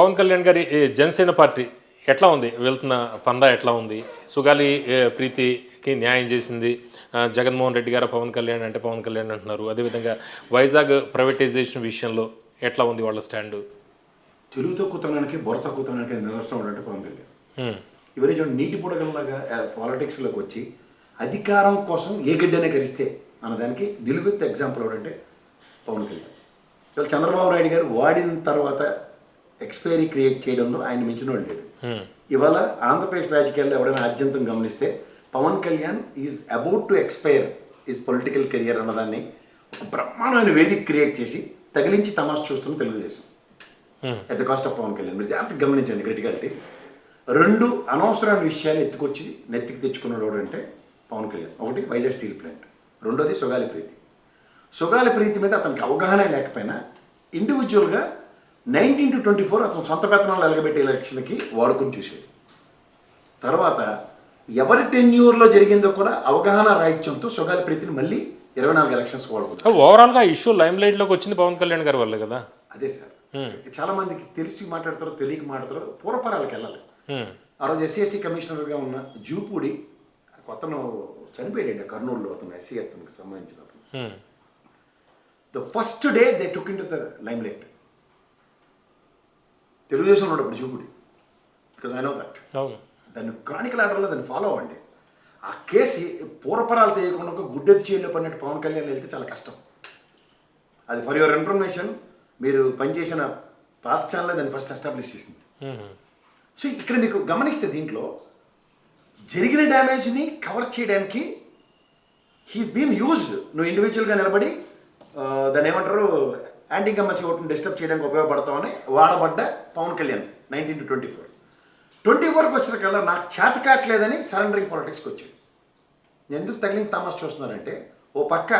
పవన్ కళ్యాణ్ గారి జనసేన పార్టీ ఎట్లా ఉంది? వెళ్తున్న పందా ఎట్లా ఉంది? సుగాలి ప్రీతికి న్యాయం చేసింది. జగన్మోహన్ రెడ్డి గారు పవన్ కళ్యాణ్ అంటే పవన్ కళ్యాణ్ అంటున్నారు. అదేవిధంగా వైజాగ్ ప్రైవేటైజేషన్ విషయంలో ఎట్లా ఉంది వాళ్ళ స్టాండు? తెలుగు తక్కువతనానికి బుర్ర తక్కువతనానికి నిదర్శనం అంటే పవన్ కళ్యాణ్. ఇవన్నీ చూడండి నీటి బుడగల్లాగా పాలిటిక్స్లోకి వచ్చి అధికారం కోసం ఏ గడ్డనే కరిస్తే అన్నదానికి నిలుగుతు ఎగ్జాంపుల్ ఎవడంటే పవన్ కళ్యాణ్. చంద్రబాబు నాయుడు గారు వాడిన తర్వాత ఎక్స్పైరీ క్రియేట్ చేయడంలో ఆయన మించిన వాడు లేడు. హ్మ్. ఇవాళ ఆంధ్రప్రదేశ్ రాజకీయాల్లో ఎవడైనా ఆద్యంతం గమనిస్తే Pawan Kalyan is about to expire is political career అన్నదాన్ని ఒక బ్రహ్మాండమైన వేదిక క్రియేట్ చేసి తగిలించి తమాషా చూస్తున్న Telugu Desam. At the cost of Pawan Kalyan. మీరు జాగ్రత్తగా గమనించండి క్రిటికాలిటీ రెండు అనవసరమైన విషయాలు ఎత్తుకొచ్చి నెత్తికి తెచ్చుకున్నాడు ఎవడంటే పవన్ కళ్యాణ్. ఒకటి వైజాగ్ స్టీల్ ప్లాంట్. రెండోది సుగాలి ప్రీతి. సుగాలి ప్రీతి మీద అతనికి అవగాహన లేకపోయినా ఇండివిజువల్గా నైన్టీన్ టు ట్వంటీ ఫోర్ అతను సొంత వేతనాలు ఎలగబెట్టే ఎలక్షన్కి వాడుకుని చూసేది. తర్వాత ఎవరి టెన్యూర్లో జరిగిందో కూడా అవగాహన రాహిత్యంతో సుగాలి ప్రీతిని మళ్ళీ ఇరవై నాలుగు ఎలక్షన్స్ వాడుకున్నారు ఓవరాల్గా ఇష్యూ లైమ్ లైట్లోకి వచ్చింది పవన్ కళ్యాణ్ గారి వల్లే కదా? అదే సార్. చాలా మందికి తెలిసి మాట్లాడతారో తెలియక మాట్లాడతారో పూర్వపరాలకు వెళ్ళాలి. ఆ రోజు ఎస్సీ ఎస్టీ కమిషనర్గా ఉన్న జూపూడి అతను చనిపోయాడు కర్నూలులో అతను ఎస్సీ అతనికి సంబంధించిన అతను. The first day they took into the limelight తెలుగుదేశంలో ఉన్నప్పుడు Jupudi because I know that దాన్ని క్రానికల్ ఆర్డర్లో దాన్ని ఫాలో అవ్వండి. ఆ కేసు పూర్వపరాలు తెలియకుండా గుడ్డెత్తి చేయలో పడినట్టు పవన్ కళ్యాణ్ వెళ్తే చాలా కష్టం. అది ఫర్ యువర్ ఇన్ఫర్మేషన్ మీరు పనిచేసిన పాత ఛానల్ దాన్ని ఫస్ట్ ఎస్టాబ్లిష్ చేసింది. సో ఇక్కడ మీకు గమనిస్తే దీంట్లో జరిగిన డ్యామేజ్ని కవర్ చేయడానికి హీస్ బీన్ యూజ్డ్ నువ్వు ఇండివిజువల్గా నిలబడి దాన్ని ఏమంటారు యాంటీ కమ్మసి ఓట్ని డిస్టర్బ్ చేయడానికి ఉపయోగపడతామని వాడబడ్డ Pawan Kalyan nineteen to twenty four twenty ఫోర్కి వచ్చిన కల్లా నాకు చేత కావట్లేదని సరెండరింగ్ పాలిటిక్స్కి వచ్చాడు. నేను ఎందుకు తగిలిన తమాష చూస్తున్నానంటే ఓ పక్క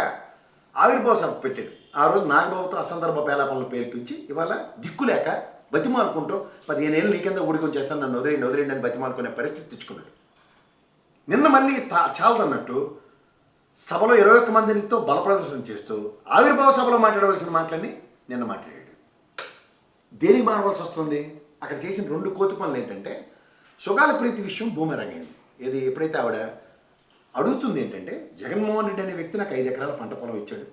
ఆవిర్భావ సభ పెట్టాడు. ఆ రోజు నాగబాబుతో అసందర్భ పేలాపనలు పేర్పించి ఇవాళ దిక్కు లేక బతిమాలుకుంటూ పదిహేను ఏళ్ళు నీ కింద ఊడికొని చేస్తాను నన్ను వదిలేండి వదిలేండి అని బతిమాలుకునే పరిస్థితి తెచ్చుకున్నాడు. నిన్న మళ్ళీ తా చాలదన్నట్టు సభలో ఇరవై ఒక్క మందితో బలప్రదర్శన చేస్తూ ఆవిర్భావ సభలో మాట్లాడవలసిన మాటలన్నీ నిన్న మాట్లాడాడు. దేనికి మారవలసి వస్తుంది? అక్కడ చేసిన రెండు కోతి పనులు ఏంటంటే సుగాల ప్రీతి విషయం భూమిరంగైంది ఏది ఎప్పుడైతే ఆవిడ అడుగుతుంది ఏంటంటే జగన్మోహన్ రెడ్డి అనే వ్యక్తి నాకు ఐదు ఎకరాల పంట పొలం ఇచ్చాడు.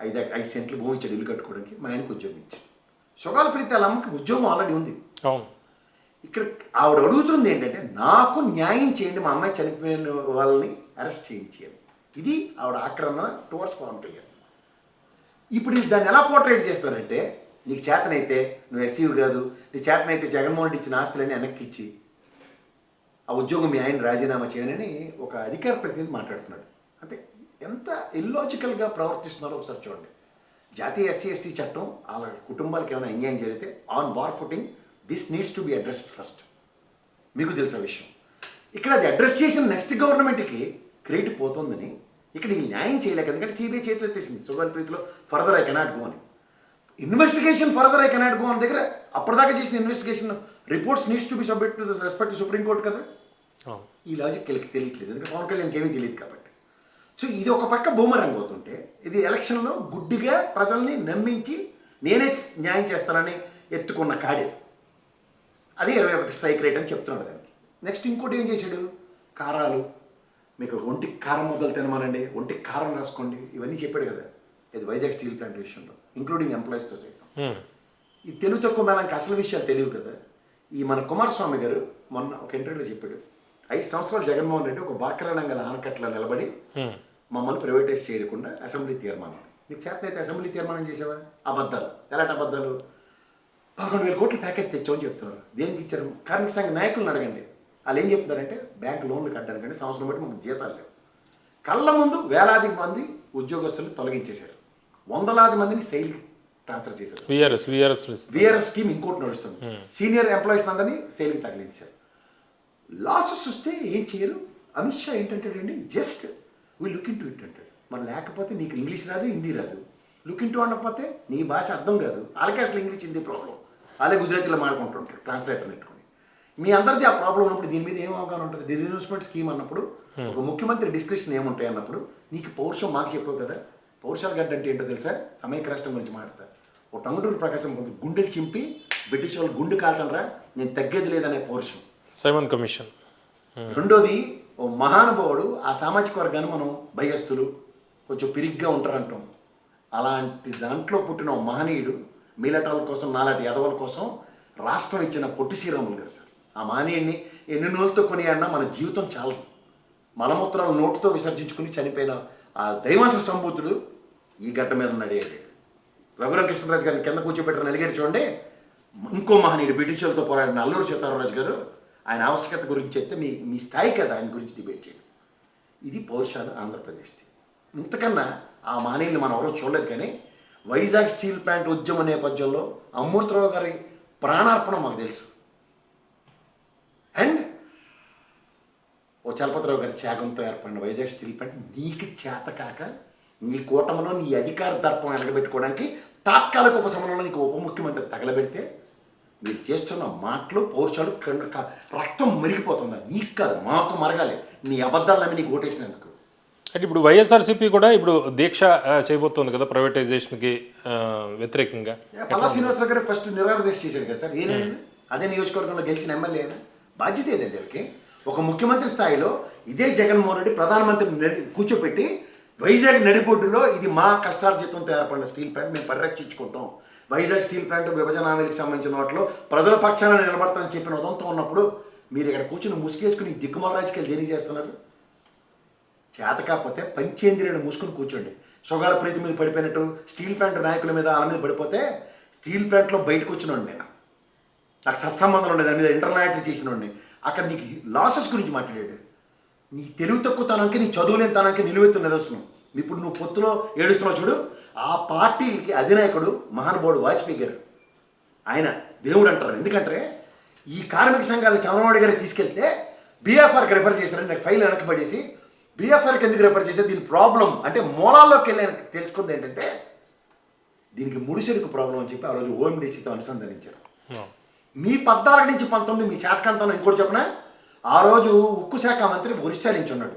ఐదు ఐదు సెంట్లు భూమి ఇచ్చాడు ఇల్లు కట్టుకోవడానికి. మా ఆయనకు ఉద్యోగం ఇచ్చాడు. సుగాల ప్రీతి వాళ్ళ అమ్మకి ఉద్యోగం ఆల్రెడీ ఉంది. ఇక్కడ ఆవిడ అడుగుతుంది ఏంటంటే నాకు న్యాయం చేయండి మా అమ్మాయి చనిపోయిన వాళ్ళని అరెస్ట్ చేయించేయాలి ఇది ఆవిడ ఆక్రమణ టువర్డ్స్ పవన్ కళ్యాణ్ ఇప్పుడు దాన్ని ఎలా పోర్ట్రేట్ చేస్తారంటే నీకు చేతనైతే నువ్వు ఎస్సీవి కాదు నీ చేతనైతే జగన్మోహన్ రెడ్డి ఇచ్చిన ఆస్తులన్నీ వెనక్కి ఇచ్చి ఆ ఉద్యోగం మీ ఆయన రాజీనామా చేయనని ఒక అధికార ప్రతినిధి మాట్లాడుతున్నాడు. అంటే ఎంత ఇల్లాజికల్గా ప్రవర్తిస్తున్నారో ఒకసారి చూడండి. జాతీయ ఎస్సీ ఎస్టీ చట్టం వాళ్ళ కుటుంబాలకు ఏమైనా అన్యాయం జరిగితే on war footing this needs to be addressed first మీకు తెలుసా విషయం. ఇక్కడ అది అడ్రస్ చేసిన నెక్స్ట్ గవర్నమెంట్కి క్రెడిట్ పోతుందని ఇక్కడ ఈ న్యాయం చేయలేక ఎందుకంటే సిబిఐ చేతిలో ఎత్తేసింది. సుగల్ ప్రీతిలో ఫర్దర్ ఐ కెనాట్ గో అని. Investigation further I cannot go అని దగ్గర అప్పటిదాకా చేసిన investigation reports needs to be submit to respect supreme court కదా? ఈ లాజిక్ వీళ్ళకి తెలియట్లేదు. ఎందుకంటే పవన్ కళ్యాణ్కి ఏమీ తెలియదు కాబట్టి. సో ఇది ఒక పక్క బూమరంగ్ అవుతుంటే ఇది ఎలక్షన్లో గుడ్డిగా ప్రజల్ని నమ్మించి నేనే న్యాయం చేస్తానని ఎత్తుకున్న కాడే. అది ఇరవై ఒకటి స్ట్రైక్ రేట్ అని చెప్తున్నాడు దానికి. నెక్స్ట్ ఇంకోటి ఏం చేశాడు? కారాలు మీకు ఒంటికి కారం మొదలు తినమానండి ఒంటికి కారం రాసుకోండి ఇవన్నీ చెప్పాడు కదా. ఇది వైజాగ్ స్టీల్ ప్లాంట్ విషయంలో ఇంక్లూడింగ్ ఎంప్లాయీస్తో సైతం. హ్మ్. ఈ తెలుగు తక్కువ మేళానికి అసలు విషయాలు తెలియవు కదా. ఈ మన కుమారస్వామి గారు మొన్న ఒక ఇంటర్వ్యూలో చెప్పాడు ఐదు సంవత్సరాలు జగన్మోహన్ రెడ్డి ఒక బాక్రనంగల ఆనకట్ల నిలబడి హ్మ్. మమ్మల్ని ప్రైవేటైజ్ చేయకుండా అసెంబ్లీ తీర్మానం. నీకు చేతనైతే అసెంబ్లీ తీర్మానం చేసావా? అబద్ధాలు. ఎలాంటి అబద్ధాలు? పదకొండు వేల కోట్ల ప్యాకేజ్ తెచ్చామని చెప్తున్నారు. దేనికి ఇచ్చారు? కార్మిక సంఘ నాయకులను అడగండి. వాళ్ళు ఏం చెప్తున్నారంటే బ్యాంక్ లోన్లు కట్టడానికంటే సంవత్సరం బట్టి మాకు జీతాలు లేవు. కళ్ళ ముందు వేలాది మంది ఉద్యోగస్తులను తొలగించేశారు. వందలాది మందిని సెయిల్కి ట్రాన్స్ఫర్ చేశారు. VRS VRS list. VRS scheme ఇంకోటి నడుస్తుంది. సీనియర్ ఎంప్లాయీస్ అందరినీ సేల్కి తగిలించారు. లాసెస్ వస్తే ఏం చేయరు? Amit Shah ఏంటంటాడండి just we look into it అంటాడు. మరి లేకపోతే నీకు ఇంగ్లీష్ రాదు హిందీ రాదు. లుక్ ఇన్ టు అనకపోతే నీ భాష అర్థం కాదు. వాళ్ళకే అసలు ఇంగ్లీష్ హిందీ ప్రాబ్లం. వాళ్ళే గుజరాతీలో మాడుకుంటుంటారు ట్రాన్స్లేటర్ పెట్టుకొని మీ అందరిది ఆ ప్రాబ్లం ఉన్నప్పుడు దీని మీద ఏం అవగాహన ఉంటుంది? డిజిన్వెస్ట్మెంట్ స్కీమ్ అన్నప్పుడు ఒక ముఖ్యమంత్రి డిస్క్రిప్షన్ ఏముంటాయి అన్నప్పుడు నీకు పౌరుషం మాకు చెప్పావు కదా పౌరుషాల గడ్డ అంటే ఏంటో తెలుసా? అమాయక రాష్ట్రం గురించి మాట్లాడతా ఓ టంగుటూరు ప్రకాశం గుండెలు చింపి బ్రిటిష్ వాళ్ళు గుండు కాల్చనరా? నేను తగ్గేది లేదనే పౌరుషం. Simon commission. రెండోది ఓ మహానుభావుడు ఆ సామాజిక వర్గాన్ని మనం భయస్తులు కొంచెం పిరిగ్గా ఉంటారంటాం. అలాంటి దాంట్లో పుట్టిన మహనీయుడు మీలటాల కోసం నాలాంటి యదవల కోసం రాష్ట్రం ఇచ్చిన పొట్టి శ్రీరాములు గారు సార్. ఆ మానేయండి. ఎన్ని నోళ్ళతో కొనియాడినా మన జీవితం చాలదు. మలమూత్రాలు నోటుతో విసర్జించుకుని చనిపోయిన ఆ దైవాంశ సంబూతుడు ఈ గడ్డ మీద నడియాడు రఘురామ కృష్ణరాజు గారిని కింద కూర్చోబెట్టిన నలిగారు చూడండి. ఇంకో మహనీయుడు బ్రిటిషర్లతో పోరాడిన అల్లూరు సీతారామరాజు గారు ఆయన ఆవశ్యకత గురించి చెప్తే మీ మీ స్థాయి కదా ఆయన గురించి డిబేట్ చేయండి. ఇది పౌరుషాలు ఆంధ్రప్రదేశ్ది. ఇంతకన్నా ఆ మహనీయులు మనం ఎవరో చూడలేదు కానీ వైజాగ్ స్టీల్ ప్లాంట్ ఉద్యమ నేపథ్యంలో అమృతరావు గారి ప్రాణార్పణ మాకు తెలుసు. అండ్ ఓ చలపతిరావు గారి త్యాగంతో ఏర్పడిన వైజాగ్ స్టీల్ ప్లాంట్ నీకు చేత కాక నీ కూటమిలో నీ అధికార దర్పం ఎలగబెట్టుకోవడానికి తాత్కాలిక ఉపశమనంలో నీకు ఉప ముఖ్యమంత్రి తగలబెడితే మీరు చేస్తున్న మాటలు పౌరుషాలు రక్తం మరిగిపోతుందా? నీకు కాదు మాకు మరగాలి. నీ అబద్ధాలు నమ్మి నీకు ఓటేసినందుకు. అంటే ఇప్పుడు వైఎస్ఆర్సీపీ కూడా ఇప్పుడు దీక్ష చేయబోతోంది కదా ప్రైవేటైజేషన్కి వ్యతిరేకంగా. పల్లా శ్రీనివాసరావు గారు ఫస్ట్ నిరాహార దీక్ష చేశాడు కదా సార్? అదే నియోజకవర్గంలో గెలిచిన ఎమ్మెల్యే బాధ్యత ఏదండి వీళ్ళకి? ఒక ముఖ్యమంత్రి స్థాయిలో ఇదే జగన్మోహన్ రెడ్డి ప్రధానమంత్రి కూర్చోపెట్టి వైజాగ్ నడిబొడ్డులో ఇది మా కష్టార్జితంతో ఏర్పడిన స్టీల్ ప్లాంట్ మేము పరిరక్షించుకుంటాం. వైజాగ్ స్టీల్ ప్లాంట్ విభజన హామీలకు సంబంధించిన వాటిలో ప్రజల పక్షాన నిలబడతానని చెప్పిన ఉదంతో ఉన్నప్పుడు మీరు ఇక్కడ కూర్చుని ముసుగేసుకుని ఈ దిక్కుమాల రాజకీయాలు దేనికి చేస్తున్నారు? చేత కాకపోతే పంచేంద్రియాన్ని మూసుకుని కూర్చోండి. షుగర్ ప్రీతి మీద పడిపోయినట్టు స్టీల్ ప్లాంట్ నాయకుల మీద వాళ్ళ మీద పడిపోతే స్టీల్ ప్లాంట్లో బయటకు వచ్చినాడు నేను. నాకు సత్సంబంధం ఉండేది దాని మీద ఇంటర్లాక్ట్ చేసినోడిని. అక్కడ నీకు లాసెస్ గురించి మాట్లాడాడు. నీ తెలుగు తక్కువతనానికి నీ చదువులేని తనానికి నిలువెత్తు నిదర్శనం. ఇప్పుడు నువ్వు పొత్తులో ఏడుస్తున్నావు చూడు ఆ పార్టీకి అధినాయకుడు మహానుభావుడు వాజ్పేయి గారు. ఆయన దేవుడు అంటారు. ఎందుకంటే ఈ కార్మిక సంఘాలను చంద్రబాబు గారికి తీసుకెళ్తే బీఎఫ్ఆర్కి రెఫర్ చేశారని నాకు ఫైల్ వెనకబడేసి బీఎఫ్ఆర్కి ఎందుకు రెఫర్ చేస్తే దీని ప్రాబ్లం అంటే మూలాల్లోకి వెళ్ళి ఆయన తెలుసుకుంది ఏంటంటే దీనికి ముడిసెరుకు ప్రాబ్లం అని చెప్పి ఆ రోజు ఓఎండిసితో అనుసంధానించారు. Hmm. మీ పద్నాలుగు నుంచి పంతొమ్మిది మీ శాతకాంతం ఇంకోటి చెప్పనా? ఆ రోజు ఉక్కు శాఖ మంత్రి ఉన్నాడు.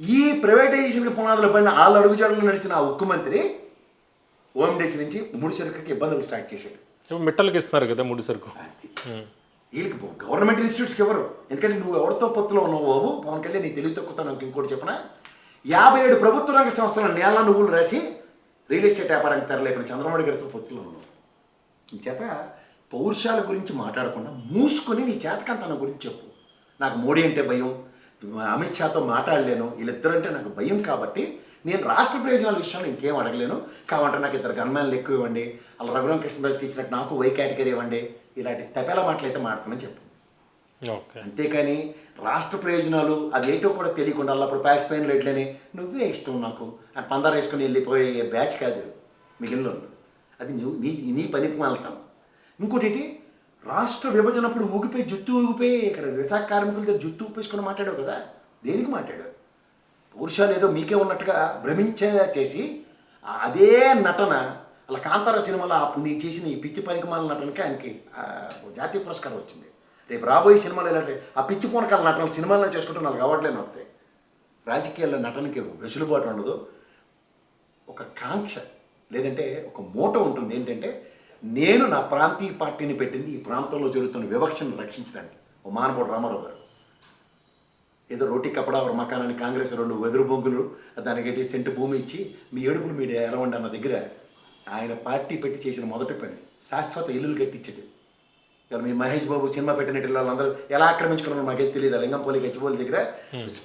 ఈ ప్రైవేటైజేషన్కి పునాదులు పడిన ఆళ్ళు అడుగుజాడలు నడిచిన ఆ ఉక్కు మంత్రి ఓఎండిసి నుంచి ముడిసెరుకుకి ఇబ్బందులు స్టార్ట్ చేశాడు. మిట్టలకి ఇస్తున్నారు కదా ముడి సరుకు. వీళ్ళకి గవర్నమెంట్ ఇన్స్టిట్యూట్స్కి ఎవరు? ఎందుకంటే నువ్వు ఎవరితో పొత్తులో ఉన్నావు బాబు? పవన్ కళ్యాణ్ నీ తెలివి తక్కువ నాకు ఇంకోటి చెప్పనా? యాభై ఏడు ప్రభుత్వ రంగ సంస్థల నేల నువ్వులు రాసి రియల్ ఎస్టేట్ వ్యాపారానికి తెరలేపిన చంద్రబాబు గారితో పొత్తులో ఉన్నావు. చేత పౌరుషాల గురించి మాట్లాడకుండా మూసుకొని నీ చేతకంతనం గురించి చెప్పు. నాకు మోడీ అంటే భయం అమిత్ షాతో మాట్లాడలేను వీళ్ళిద్దరంటే నాకు భయం కాబట్టి నేను రాష్ట్ర ప్రయోజనాల విషయంలో ఇంకేం అడగలేను. కావంటే నాకు ఇద్దరు గన్మ్యాన్లు ఎక్కువ ఇవ్వండి అలా రఘురామ కృష్ణరాజుకి ఇచ్చినట్టు నాకు వై కేటగిరీ ఇవ్వండి ఇలాంటి తపేల మాటలు అయితే మాట్లాడమని చెప్పు. అంతేకాని రాష్ట్ర ప్రయోజనాలు అదేంటో కూడా తెలియకుండా అప్పుడు ప్యాస్ పెయిన్ రేట్లని నువ్వే ఇష్టం నాకు. అని పందారు వేసుకుని వెళ్ళిపోయే బ్యాచ్ కాదు మిగిలిన. అది నువ్వు నీ నీ పనికి మాలతాం ఇంకోటి ఏంటి రాష్ట్ర విభజనప్పుడు ఊగిపోయి జుత్తు ఊగిపోయి ఇక్కడ విశాఖ కార్మికుల దగ్గర జుత్తు ఊపేసుకుని మాట్లాడావు కదా? దేనికి మాట్లాడావు? పురుషాలు ఏదో మీకే ఉన్నట్టుగా భ్రమించే చేసి అదే నటన అలా కాంతార సినిమాలో అప్పుడు నీ చేసిన ఈ పిచ్చి పనికిమాల నటనకి ఆయనకి జాతీయ పురస్కారం వచ్చింది. రేపు రాబోయే సినిమాలు ఇలాంటి ఆ పిచ్చి పూనకాల నటనలు సినిమాల్లో చేసుకుంటే నాకు అవ్వట్లేని వస్తాయి. రాజకీయాల్లో నటనకి వెసులుబాటు ఉండదు. ఒక కాంక్ష లేదంటే ఒక మూట ఉంటుంది. ఏంటంటే నేను నా ప్రాంతీయ పార్టీని పెట్టింది ఈ ప్రాంతంలో జరుగుతున్న వివక్షను రక్షించడానికి. ఓ మానవుడు రామారావు గారు. ఏదో రోటీ కపడా ఒక మకానాన్ని కాంగ్రెస్ రెండు వెదురు బొంగులు దానికి ఏంటి సెంటు భూమి ఇచ్చి మీ ఏడుపులు మీడియా ఎలా ఉండి అన్న దగ్గర ఆయన పార్టీ పెట్టి చేసిన మొదటి పని శాశ్వత ఇల్లులు కట్టించాడు ఇవాళ మీ మహేష్ బాబు సినిమా పెట్టిన ఇల్లు వాళ్ళందరూ ఎలా ఆక్రమించుకున్నారో మాకేం తెలియదు. లింగంపల్లి గచ్చిపోలి దగ్గర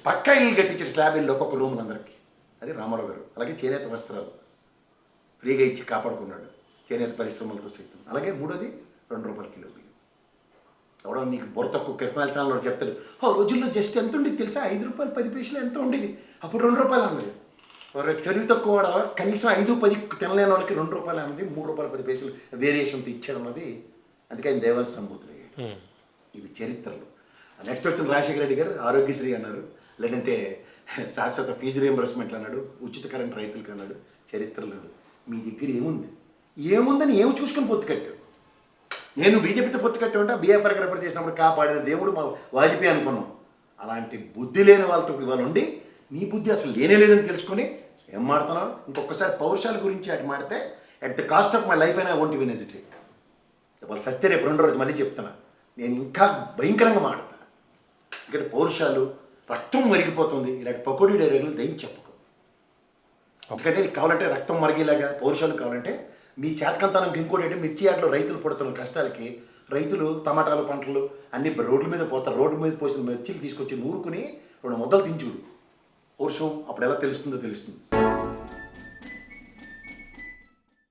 పక్కా ఇల్లు కట్టించాడు స్లాబ్ ఇల్లు ఒక్కొక్క రూమ్ అందరికి. అది రామారావు గారు. అలాగే చేనేత వస్త్రాలు. ఫ్రీగా ఇచ్చి కాపాడుకున్నాడు. చేనేత పరిశ్రమలతో సైతం అలాగే మూడోది రెండు రూపాయల కిలో బియ్యం. ఎవడో నీకు బుర్ర తక్కువ కృష్ణాల ఛానల్ చెప్తాడు ఆ రోజుల్లో జస్ట్ ఎంత ఉండేది తెలుసా? ఐదు రూపాయలు పది పైసలు ఎంత ఉండేది? అప్పుడు రెండు రూపాయలు అన్నది. తెలివి తక్కువ కనీసం ఐదు పది తినలేని వాళ్ళకి రెండు రూపాయలు అన్నది మూడు రూపాయలు పది పైసలు వేరియేషన్తో ఇచ్చాడు అన్నది. అందుకే ఆయన దేవాస్ సంబూతులు. ఇవి చరిత్రలు. నెక్స్ట్ వచ్చిన రాజశేఖర రెడ్డి గారు ఆరోగ్యశ్రీ అన్నారు. లేదంటే శాశ్వత ఫీజు రియంబర్స్మెంట్లు అన్నాడు ఉచిత కరెంట్ రైతులకు అన్నాడు. చరిత్రలు. మీ దగ్గర ఏముంది? ఏముందని ఏమి చూసుకుని పొత్తు కట్టాడు? నేను బీజేపీతో పొత్తు కట్టామంటే బీఎఫ్ఆర్కి రెఫర్ చేసినప్పుడు కాపాడిన దేవుడు మా వాజ్పేయి అనుకున్నాం. అలాంటి బుద్ధి లేని వాళ్ళతో ఇవాళ ఉండి నీ బుద్ధి అసలు లేనే లేదని తెలుసుకొని ఏం మాడుతున్నావు ఇంకొకసారి పౌరుషాల గురించి అటు మాడితే at the cost of my life అయినా ఓంట్ విన్ ఎజిటేట్ వాళ్ళు సస్తే రేపు రెండో రోజు మళ్ళీ చెప్తున్నా. నేను ఇంకా భయంకరంగా మాడతా. ఇక్కడ పౌరుషాలు రక్తం మరిగిపోతుంది. ఇలాంటి పకోడీ డైరీలు దయం చెప్పుకో? ఎందుకంటే కావాలంటే రక్తం మరిగేలాగా పౌరుషాలు కావాలంటే మీ చేతకంతానికి ఇంకోటి అంటే మిర్చి ఆటలో రైతులు పడుతున్న కష్టాలకి రైతులు టమాటాలు పంటలు అన్ని రోడ్ల మీద పోతారు. రోడ్డు మీద పోసిన మిర్చిలు తీసుకొచ్చి నూరుకుని రెండు ముద్దలు తించుడు వర్షం అప్పుడు ఎలా తెలుస్తుందో తెలుస్తుంది.